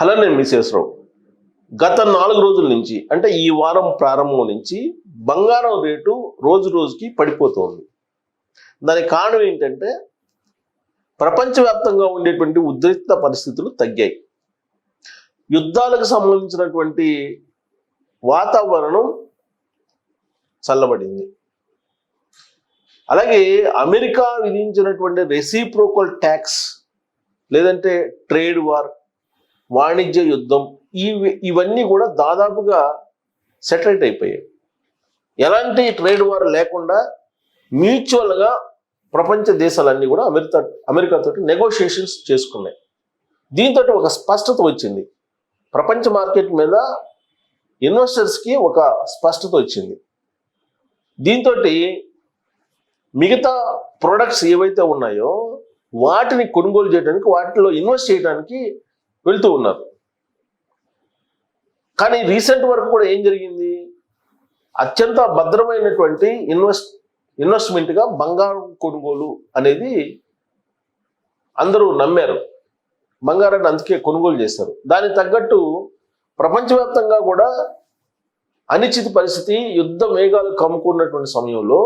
Hello నేను రావు గత నాలుగు రోజుల నుంచి అంటే ఈ వారం ప్రారంభం నుంచి బంగారం రేటు రోజు రోజుకి పడిపోతోంది. దానికి కారణం ఏంటంటే ప్రపంచవ్యాప్తంగా ఉండేటువంటి ఉద్రిక్త పరిస్థితులు తగ్గాయి. యుద్ధాలకు సంబంధించినటువంటి వాతావరణం చల్లబడింది. అలాగే అమెరికా విధించినటువంటి రెసిప్రోకల్ ట్యాక్స్ లేదంటే ట్రేడ్ వార్ వాణిజ్య యుద్ధం ఇవి ఇవన్నీ కూడా దాదాపుగా సెటిల్డ్ అయిపోయాయి. ఎలాంటి ట్రేడ్ వార్ లేకుండా మ్యూచువల్గా ప్రపంచ దేశాలన్నీ కూడా అమెరికా అమెరికాతో నెగోషియేషన్స్ చేసుకున్నాయి. దీంతో ఒక స్పష్టత వచ్చింది. ప్రపంచ మార్కెట్ మీద ఇన్వెస్టర్స్కి ఒక స్పష్టత వచ్చింది. దీంతో మిగతా ప్రొడక్ట్స్ ఏవైతే ఉన్నాయో వాటిని కొనుగోలు చేయడానికి వాటిలో ఇన్వెస్ట్ చేయడానికి వెళ్తూ ఉన్నారు. కానీ రీసెంట్ వరకు కూడా ఏం జరిగింది? అత్యంత భద్రమైనటువంటి ఇన్వెస్ట్ ఇన్వెస్ట్మెంట్గా బంగారం కొనుగోలు అనేది అందరూ నమ్మారు. బంగారాన్ని అందుకే కొనుగోలు చేశారు. దానికి తగ్గట్టు ప్రపంచవ్యాప్తంగా కూడా అనిశ్చిత పరిస్థితి యుద్ధ మేఘాలు కమ్ముకున్నటువంటి సమయంలో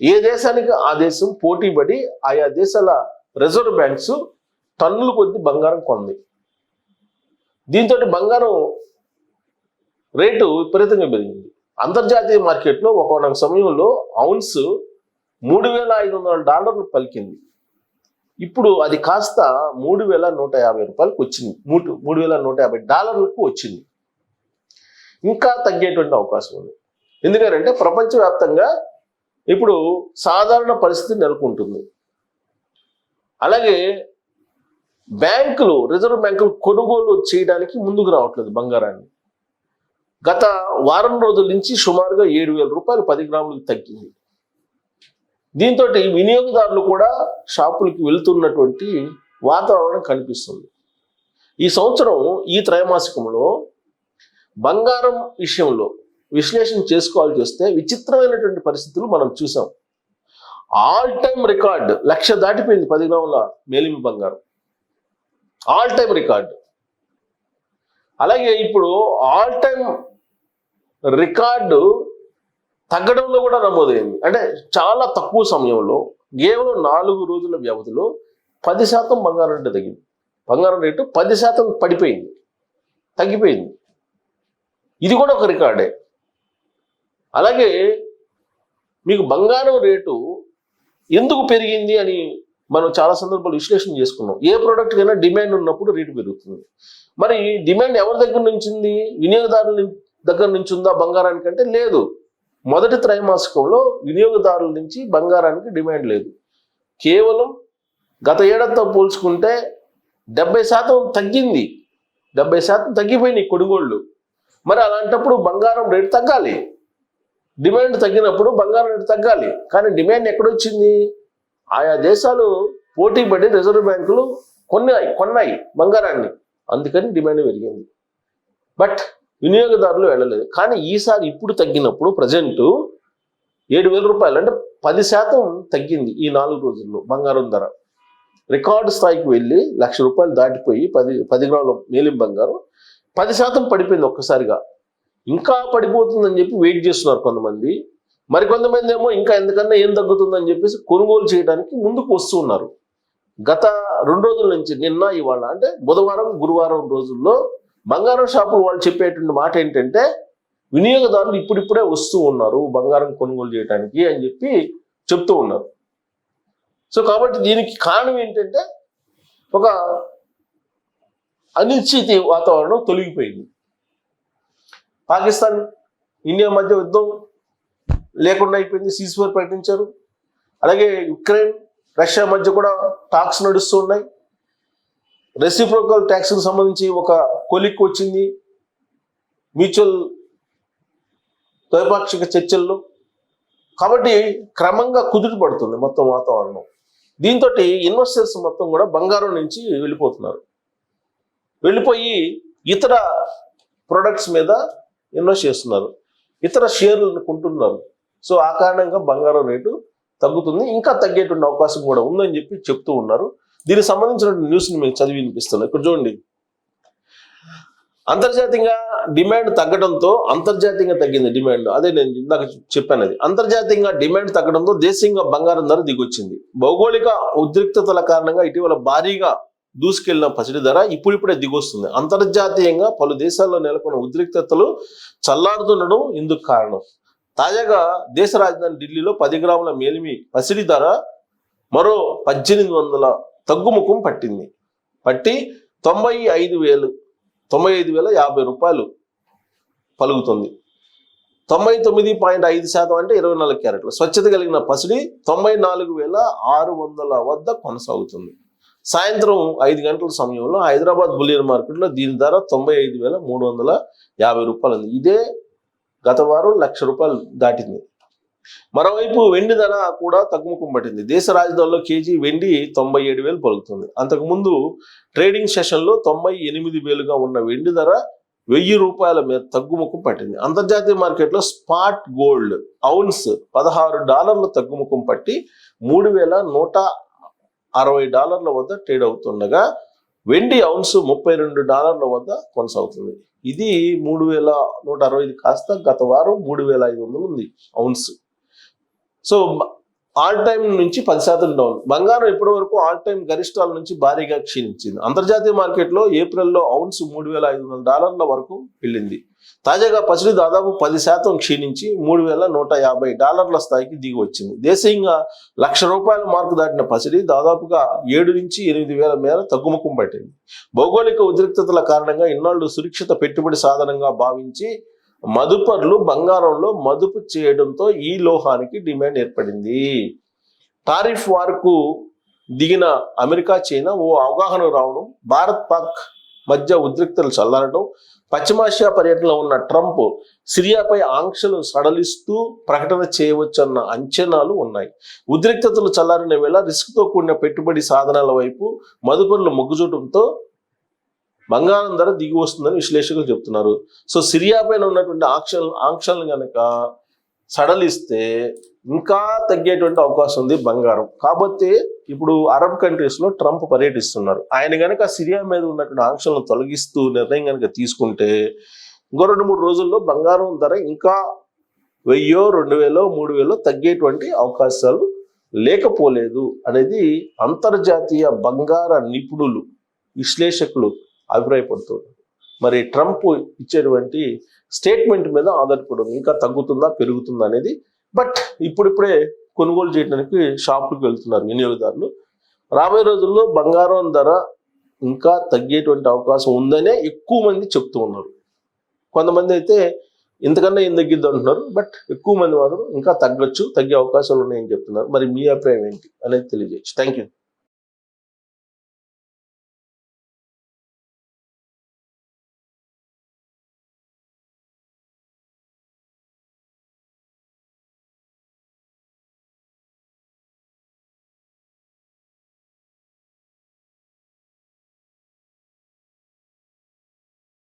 ఏ దేశానికి ఆ దేశం పోటీపడి ఆయా దేశాల రిజర్వ్ బ్యాంక్స్ టన్నుల కొద్ది బంగారం కొంది. దీంతో బంగారం రేటు విపరీతంగా పెరిగింది. అంతర్జాతీయ మార్కెట్లో ఒక సమయంలో ఔన్స్ మూడు వేల ఐదు వందల డాలర్లు పలికింది. ఇప్పుడు అది కాస్త మూడు వేల నూట యాభై రూపాయలకు వచ్చింది. మూడు మూడు వేల నూట యాభై డాలర్లకు వచ్చింది. ఇంకా తగ్గేటువంటి అవకాశం ఉంది. ఎందుకంటే ప్రపంచవ్యాప్తంగా ఇప్పుడు సాధారణ పరిస్థితి నెలకొంటుంది. అలాగే బ్యాంకులు రిజర్వ్ బ్యాంకులు కొనుగోలు చేయడానికి ముందుకు రావట్లేదు బంగారాన్ని. గత వారం రోజుల నుంచి సుమారుగా ఏడు వేల రూపాయలు పది గ్రాములకు తగ్గింది. దీంతో వినియోగదారులు కూడా షాపులకి వెళ్తున్నటువంటి వాతావరణం కనిపిస్తుంది. ఈ సంవత్సరం ఈ త్రైమాసికంలో బంగారం విషయంలో విశ్లేషణ చేసుకోవాల్సి వస్తే విచిత్రమైనటువంటి పరిస్థితులు మనం చూసాం. ఆల్ టైమ్ రికార్డ్ లక్ష దాటిపోయింది పది గ్రాముల మేలిమి బంగారం. All time record. అలాగే ఇప్పుడు ఆల్ టైమ్ రికార్డు తగ్గడంలో కూడా నమోదైంది. అంటే చాలా తక్కువ సమయంలో కేవలం నాలుగు రోజుల వ్యవధిలో పది శాతం బంగారం రేటు తగ్గింది. బంగారం రేటు పది శాతం పడిపోయింది. తగ్గిపోయింది. ఇది కూడా ఒక రికార్డే. అలాగే మీకు బంగారం రేటు ఎందుకు పెరిగింది అని మనం చాలా సందర్భాలు విశ్లేషణ చేసుకున్నాం. ఏ ప్రోడక్ట్ కైనా డిమాండ్ ఉన్నప్పుడు రేటు పెరుగుతుంది. మరి డిమాండ్ ఎవరి దగ్గర నుంచి ఉంది వినియోగదారుల దగ్గర నుంచి ఉందా బంగారానికంటే లేదు. మొదటి త్రైమాసికంలో వినియోగదారుల నుంచి బంగారానికి డిమాండ్ లేదు. కేవలం గత ఏడాదితో పోల్చుకుంటే డెబ్బై శాతం తగ్గింది. డెబ్బై శాతం తగ్గిపోయినాయి కొనుగోళ్ళు మరి అలాంటప్పుడు బంగారం రేటు తగ్గాలి. డిమాండ్ తగ్గినప్పుడు బంగారం రేటు తగ్గాలి. కానీ డిమాండ్ ఎక్కడొచ్చింది? ఆయా దేశాలు పోటీ పడి రిజర్వ్ బ్యాంకులు కొన్నాయి కొన్నాయి బంగారాన్ని. అందుకని డిమాండ్ పెరిగింది. బట్ వినియోగదారులు వెళ్ళలేదు. కానీ ఈసారి ఇప్పుడు తగ్గినప్పుడు ప్రజెంట్ ఏడు వేల రూపాయలు అంటే పది శాతం తగ్గింది ఈ నాలుగు రోజుల్లో బంగారం ధర. రికార్డు స్థాయికి వెళ్ళి లక్ష రూపాయలు దాటిపోయి పది పది గ్రాముల మేలిం బంగారం పది శాతం పడిపోయింది ఒక్కసారిగా. ఇంకా పడిపోతుందని చెప్పి వెయిట్ చేస్తున్నారు కొంతమంది. మరికొంతమంది ఏమో ఇంకా ఎందుకన్నా ఏం తగ్గుతుందని చెప్పేసి కొనుగోలు చేయడానికి ముందుకు వస్తూ ఉన్నారు. గత రెండు రోజుల నుంచి నిన్న ఇవాళ అంటే బుధవారం గురువారం రోజుల్లో బంగారం షాపులు వాళ్ళు చెప్పేటువంటి మాట ఏంటంటే వినియోగదారులు ఇప్పుడిప్పుడే వస్తూ ఉన్నారు బంగారం కొనుగోలు చేయడానికి అని చెప్పి చెప్తూ ఉన్నారు. సో కాబట్టి దీనికి కారణం ఏంటంటే ఒక అనిశ్చితి వాతావరణం తొలగిపోయింది. పాకిస్తాన్ ఇండియా మధ్య యుద్ధం లేకుండా అయిపోయింది సీజ్ఫైర్ ప్రకటించారు. అలాగే యుక్రెయిన్ రష్యా మధ్య కూడా టాక్స్ నడుస్తూ ఉన్నాయి. రెసిప్రోకల్ ట్యాక్స్కి సంబంధించి ఒక కొలిక్ వచ్చింది. మ్యూచువల్ ద్వైపాక్షిక చర్చల్లో. కాబట్టి క్రమంగా కుదుట పడుతుంది మొత్తం వాతావరణం. దీంతో ఇన్వెస్టర్స్ మొత్తం కూడా బంగారం నుంచి వెళ్ళిపోతున్నారు. వెళ్ళిపోయి ఇతర ప్రొడక్ట్స్ మీద ఇన్వెస్ట్ చేస్తున్నారు. ఇతర షేర్లను కొంటున్నారు. సో ఆ కారణంగా బంగారం రేటు తగ్గుతుంది. ఇంకా తగ్గేటువంటి అవకాశం కూడా ఉందని చెప్పి చెప్తూ ఉన్నారు. దీనికి సంబంధించిన న్యూస్ని మీకు చదివి వినిపిస్తున్నాను ఇక్కడ చూడండి. అంతర్జాతీయంగా డిమాండ్ తగ్గడంతో అంతర్జాతీయంగా తగ్గింది డిమాండ్. అదే నేను ఇందాక చెప్పాను అది. అంతర్జాతీయంగా డిమాండ్ తగ్గడంతో దేశీయంగా బంగారం ధర దిగొచ్చింది. భౌగోళిక ఉద్రిక్తతల కారణంగా ఇటీవల భారీగా దూసుకెళ్ళిన పసిడి ధర ఇప్పుడిప్పుడే దిగొస్తుంది. అంతర్జాతీయంగా పలు దేశాల్లో నెలకొన్న ఉద్రిక్తతలు చల్లారుతుండడం ఇందుకు కారణం. తాజాగా దేశ రాజధాని ఢిల్లీలో పది గ్రాముల మేలిమి పసిడి ధర మరో పద్దెనిమిది వందల తగ్గుముఖం పట్టింది. పట్టి తొంభై ఐదు వేలు తొంభై ఐదు వేల యాభై రూపాయలు పలుకుతుంది. తొంభై తొమ్మిది పాయింట్ ఐదు శాతం అంటే ఇరవై నాలుగు క్యారెట్లు. స్వచ్ఛత కలిగిన పసిడి తొంభై నాలుగు వేల ఆరు వందల వద్ద కొనసాగుతుంది. సాయంత్రం ఐదు గంటల సమయంలో హైదరాబాద్ బులియన్ మార్కెట్లో దీని ధర తొంభై ఐదు వేల మూడు వందల యాభై రూపాయలు ఉంది. ఇదే గత వారం లక్ష రూపాయలు దాటింది. మరోవైపు వెండి ధర కూడా తగ్గుముఖం పట్టింది దేశ రాజధానిలో కేజీ వెండి తొంభై ఏడు వేలు పలుకుతుంది. అంతకుముందు ట్రేడింగ్ సెషన్లో తొంభై ఎనిమిది వేలుగా ఉన్న వెండి ధర వెయ్యి రూపాయల మీద తగ్గుముఖం పట్టింది అంతర్జాతీయ మార్కెట్లో స్పాట్ గోల్డ్ ఔన్స్ పదహారు డాలర్లు తగ్గుముఖం పట్టి మూడు వేల నూట అరవై డాలర్ల వద్ద ట్రేడ్ అవుతుండగా వెండి ఔన్స్ ముప్పై రెండు డాలర్ల వద్ద కొనసాగుతుంది. ఇది మూడు వేల నూట అరవై ఐదు కాస్త గత వారం మూడు వేల ఐదు వందలు ఉంది ఔన్స్. సో ఆల్ టైమ్ నుంచి పది శాతం డౌన్. బంగారం ఇప్పటి వరకు ఆల్ టైమ్ గరిష్టాల నుంచి భారీగా క్షీణించింది. అంతర్జాతీయ మార్కెట్లో ఏప్రిల్లో ఔన్స్ మూడు వేల ఐదు వందల డాలర్ల వరకు వెళ్ళింది. తాజాగా పసిడి దాదాపు పది శాతం క్షీణించి మూడు వేల నూట యాభై డాలర్ల స్థాయికి దిగి వచ్చింది దేశీయంగా లక్ష రూపాయల మార్కు దాటిన పసిడి దాదాపుగా ఏడు నుంచి ఎనిమిది వేల మేర తగ్గుముఖం పట్టింది. భౌగోళిక ఉద్రిక్తతల కారణంగా ఇన్నాళ్ళు సురక్షిత పెట్టుబడి సాధనంగా భావించి మదుపర్లు బంగారంలో మదుపు చేయడంతో ఈ లోహానికి డిమాండ్ ఏర్పడింది. టారిఫ్ వార్కు దిగిన అమెరికా చైనా ఓ అవగాహన రావడం భారత్ పాక్ మధ్య ఉద్రిక్తలు చల్లారడం పశ్చిమాసియా పర్యటనలో ఉన్న ట్రంప్ సిరియాపై ఆంక్షలు సడలిస్తూ ప్రకటన చేయవచ్చన్న అంచనాలు ఉన్నాయి. ఉద్రిక్తతలు చల్లారిన వేళ రిస్క్తో కూడిన పెట్టుబడి సాధనాల వైపు మదుపర్లు మొగ్గుచూడటంతో బంగారం ధర దిగి వస్తుందని విశ్లేషకులు చెప్తున్నారు. సో సిరియా పైన ఉన్నటువంటి ఆంక్షలు ఆంక్షలను కనుక సడలిస్తే ఇంకా తగ్గేటువంటి అవకాశం ఉంది బంగారం. కాబట్టి ఇప్పుడు అరబ్ కంట్రీస్లో ట్రంప్ పర్యటిస్తున్నారు. ఆయన కనుక సిరియా మీద ఉన్నటువంటి ఆంక్షలను తొలగిస్తూ నిర్ణయం కనుక తీసుకుంటే ఇంకో రెండు మూడు రోజుల్లో బంగారం ధర ఇంకా వెయ్యో రెండు వేలో మూడు వేలో తగ్గేటువంటి అవకాశాలు లేకపోలేదు అనేది అంతర్జాతీయ బంగార నిపుణులు విశ్లేషకులు అభిప్రాయపడుతున్నారు మరి ట్రంప్ ఇచ్చేటువంటి స్టేట్మెంట్ మీద ఆధారపడి ఇంకా తగ్గుతుందా పెరుగుతుందా అనేది బట్ ఇప్పుడిప్పుడే కొనుగోలు చేయడానికి షాపులకు వెళ్తున్నారు వినియోగదారులు. రాబోయే రోజుల్లో బంగారం ధర ఇంకా తగ్గేటువంటి అవకాశం ఉందనే ఎక్కువ మంది చెప్తూ ఉన్నారు. కొంతమంది అయితే ఇంతకన్నా ఏం తగ్గిద్ది అంటున్నారు బట్ ఎక్కువ మంది మాత్రం ఇంకా తగ్గొచ్చు తగ్గే అవకాశాలు ఉన్నాయని చెప్తున్నారు. మరి మీ అభిప్రాయం ఏంటి అనేది తెలియజేయచ్చు. Thank you